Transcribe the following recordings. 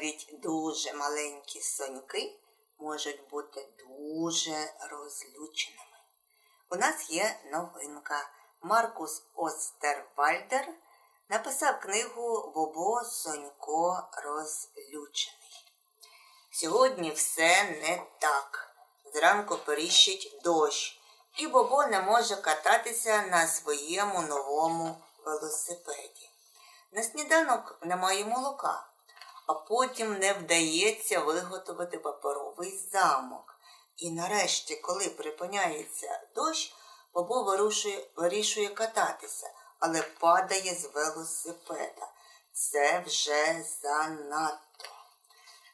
навіть дуже маленькі соньки можуть бути дуже розлюченими. У нас є новинка. Маркус Остервальдер написав книгу Бобо Сонько розлючений. Сьогодні все не так. Зранку періщить дощ, і Бобо не може кататися на своєму новому велосипеді. На сніданок немає молока, а потім не вдається виготовити паперовий замок. І нарешті, коли припиняється дощ, Бобо вирушує, вирішує кататися, але падає з велосипеда. Це вже занадто.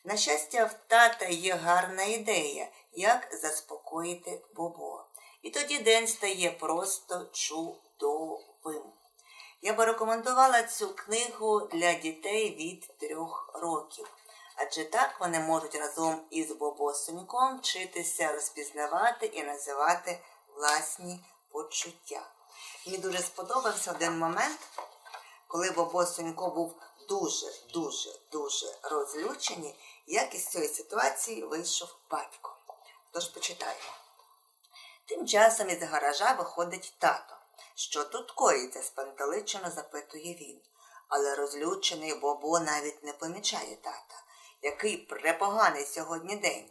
На щастя, в тата є гарна ідея, як заспокоїти Бобо. І тоді день стає просто чудовим. Я би рекомендувала цю книгу для дітей від трьох років, адже так вони можуть разом із Бобосоньком вчитися розпізнавати і називати власні почуття. Мені дуже сподобався один момент, коли Бобосонько був дуже-дуже дуже розлючений, як із цієї ситуації вийшов батько. Тож почитаємо. Тим часом із гаража виходить тато. Що тут коїться? спантеличено запитує він. Але розлючений Бобо навіть не помічає тата. Який препоганий сьогодні день.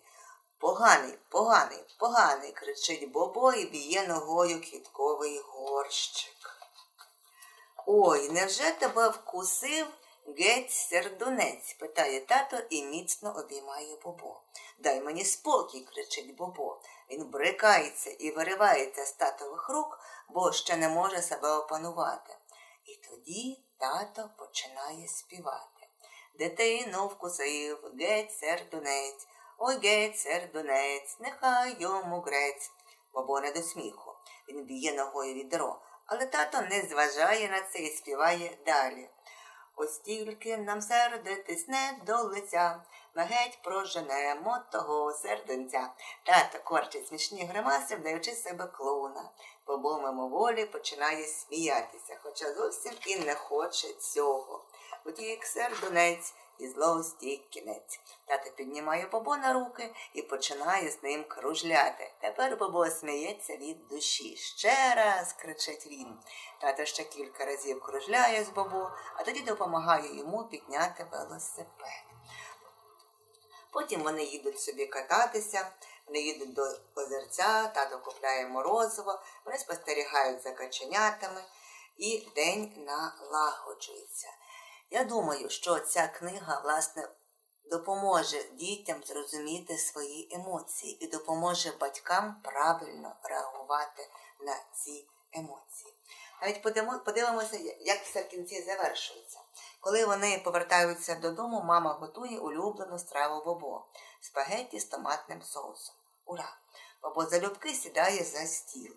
Поганий, поганий, поганий, кричить Бобо і б'є ногою квітковий горщик. Ой, невже тебе вкусив геть сердунець? питає тато і міцно обіймає Бобо. Дай мені спокій, кричить Бобо. Він брикається і виривається з татових рук, бо ще не може себе опанувати. І тоді тато починає співати. Дитину вкусив геть сердунець, ой геть сердунець, нехай йому грець. Бобо не до сміху. Він б'є ногою відро, але тато не зважає на це і співає далі. Ось тільки нам сердитись не до лиця, ми геть проженемо того серденця. Тато корчить смішні гримаси, вдаючи себе клоуна. Бобо мимоволі починає сміятися, хоча зовсім і не хоче цього. Утік сердунець і злості кінець. Тато піднімає Бобо на руки і починає з ним кружляти. Тепер Бобо сміється від душі. Ще раз, кричить він. Тато ще кілька разів кружляє з Бобо, а тоді допомагає йому підняти велосипед. Потім вони їдуть собі кататися, вони їдуть до озерця, тато купляє морозиво, вони спостерігають за каченятами, і день налагоджується. Я думаю, що ця книга, власне, допоможе дітям зрозуміти свої емоції і допоможе батькам правильно реагувати на ці емоції. Навіть подивимося, як все в кінці завершується. Коли вони повертаються додому, мама готує улюблену страву Бобо спагетті з томатним соусом. Ура! Бобо залюбки сідає за стіл.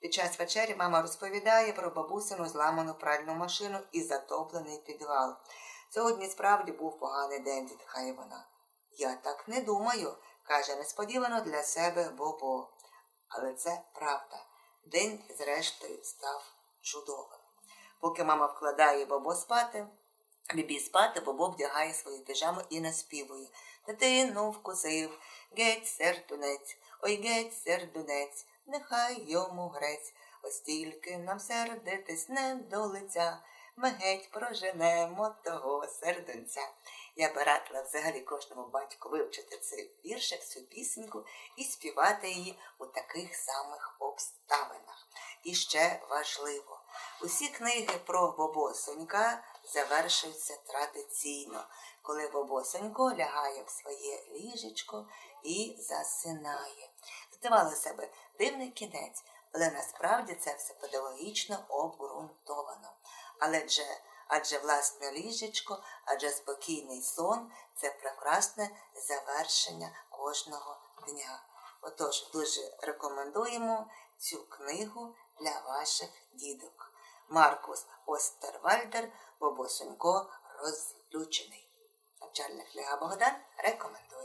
Під час вечері мама розповідає про бабусину зламану пральну машину і затоплений підвал. Сьогодні справді був поганий день, зітхає вона. Я так не думаю, каже несподівано для себе Бобо. Але це правда. День, зрештою, став чудовим. Поки мама вкладає Бобо спати, Бібі спати, Бобо вдягає свою піжаму і наспівує. Дитину вкусив, геть сердунець, ой геть сердунець, нехай йому грець. Ось тільки нам сердитись не до лиця. Ми геть проженемо того серденця. Я би радила взагалі кожному батьку вивчити цей віршик, цю пісеньку і співати її у таких самих обставинах. І ще важливо, усі книги про Бобосонька завершуються традиційно, коли Бобосонько лягає в своє ліжечко і засинає. Здавалося би, дивний кінець, але насправді це все педагогічно обґрунтовано. Але же, адже власне ліжечко, адже спокійний сон це прекрасне завершення кожного дня. Отож, дуже рекомендуємо цю книгу для ваших дідок. Маркус Остервальдер, Бобосенько розлючений. Навчальна книга Богдан рекомендує.